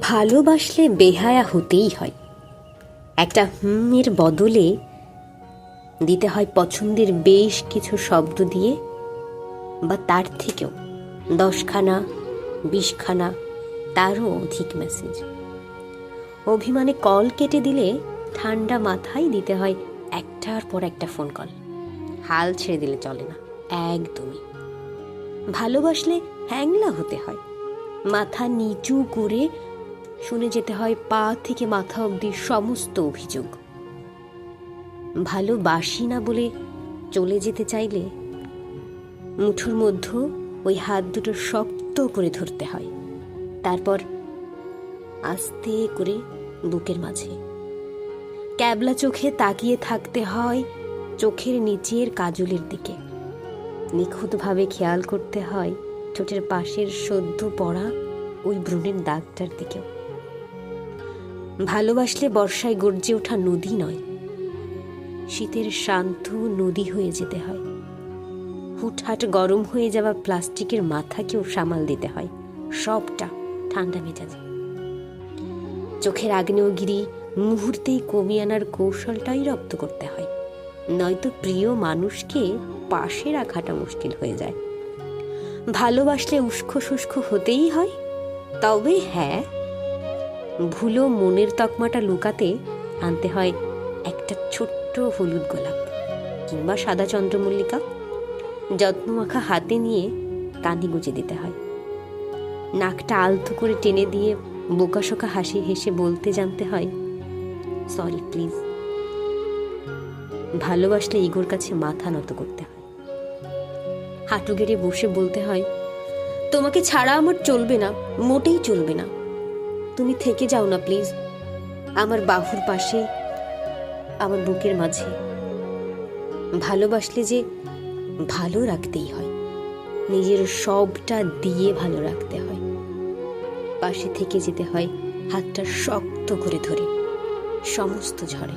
ভালোবাসলে বেহায়া হতেই হয়। একটা হুমের বদলে দিতে হয় পছন্দের বেশ কিছু শব্দ দিয়ে বা তার থেকেও দশখানা, বিশখানা, তারও অধিক মেসেজ অভিমানে কল কেটে দিলে ঠান্ডা মাথায় দিতে হয় একটার পর একটা ফোন কল হাল ছেড়ে দিলে চলে না, একদমই। ভালোবাসলে হ্যাংলা হতে হয়। মাথা নিচু করে শুনে যেতে হয় পা থেকে মাথা অবধি সমস্ত অভিযোগ। ভালোবাসি না বলে চলে যেতে চাইলে মুঠোর মধ্য ওই হাত দুটো শক্ত করে ধরতে হয়, তারপর আস্তে করে বুকের মাঝে। ক্যাবলা চোখে তাকিয়ে থাকতে হয় চোখের নিচের কাজলের দিকে। নিখুঁতভাবে খেয়াল করতে হয় ঠোঁটের পাশের সদ্য পড়া ওই ব্রণের দাগটার দিকেও। ভালোবাসলে বর্ষায় গর্জে ওঠা নদী নয়, শীতের শান্ত নদী হয়ে যেতে হয়। হুটহাট গরম হয়ে যাওয়া প্লাস্টিকের মাথাকেও সামাল দিতে হয়, সবটা ঠান্ডা মেজাজে। চোখের আগ্নেয়গিরি মুহূর্তেই কমিয়ে আনার কৌশলটাই রপ্ত করতে হয়, নয়তো প্রিয় মানুষকে পাশে রাখাটা মুশকিল হয়ে যায়। ভালোবাসলে উস্কো শুষ্ক হতেই হয়। তবে হ্যাঁ ভুলো মনের তকমাটা লুকাতে আনতে হয় একটা ছোট্ট হলুদ গোলাপ কিংবা সাদা চন্দ্রমল্লিকা। যত্নমাখা হাতে নিয়ে কানে গুঁজে দিতে হয়। নাকটা আলতো করে টেনে দিয়ে বোকাশোকা হাসি হেসে বলতে জানতে হয়, সরি, প্লিজ। ভালোবাসলে ইগোর কাছে মাথা নত করতে হয়। হাঁটু গেড়ে বসে বলতে হয়, তোমাকে ছাড়া আমার চলবে না, মোটেই চলবে না। তুমি থেকে যাও না, প্লিজ। আমার বাহুর পাশে, আমার বুকের মাঝে। ভালোবাসলে যে ভালো রাখতেই হয়। নিজের সবটা দিয়ে ভালো রাখতে হয়। পাশে থেকে যেতে হয় হাতটা শক্ত করে ধরে, সমস্ত ঝড়ে।